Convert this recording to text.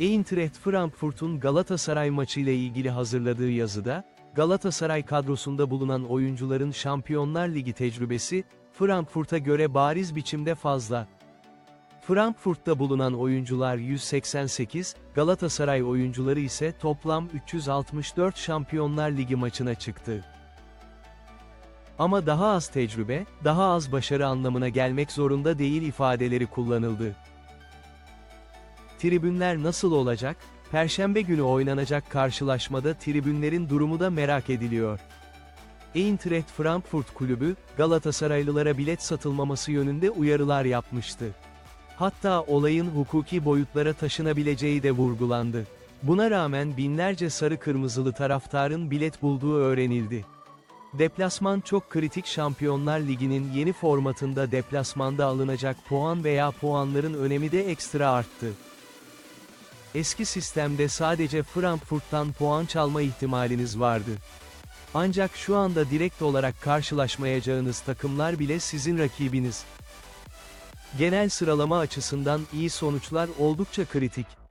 Eintracht Frankfurt'un Galatasaray maçıyla ilgili hazırladığı yazıda, Galatasaray kadrosunda bulunan oyuncuların Şampiyonlar Ligi tecrübesi, Frankfurt'a göre bariz biçimde fazla. Frankfurt'ta bulunan oyuncular 188, Galatasaray oyuncuları ise toplam 364 Şampiyonlar Ligi maçına çıktı. Ama daha az tecrübe, daha az başarı anlamına gelmek zorunda değil ifadeleri kullanıldı. Tribünler nasıl olacak? Perşembe günü oynanacak karşılaşmada tribünlerin durumu da merak ediliyor. Eintracht Frankfurt kulübü, Galatasaraylılara bilet satılmaması yönünde uyarılar yapmıştı. Hatta olayın hukuki boyutlara taşınabileceği de vurgulandı. Buna rağmen binlerce sarı kırmızılı taraftarın bilet bulduğu öğrenildi. Deplasman çok kritik Şampiyonlar Ligi'nin yeni formatında deplasmanda alınacak puan veya puanların önemi de ekstra arttı. Eski sistemde sadece Frankfurt'tan puan çalma ihtimaliniz vardı. Ancak şu anda direkt olarak karşılaşmayacağınız takımlar bile sizin rakibiniz. Genel sıralama açısından iyi sonuçlar oldukça kritik.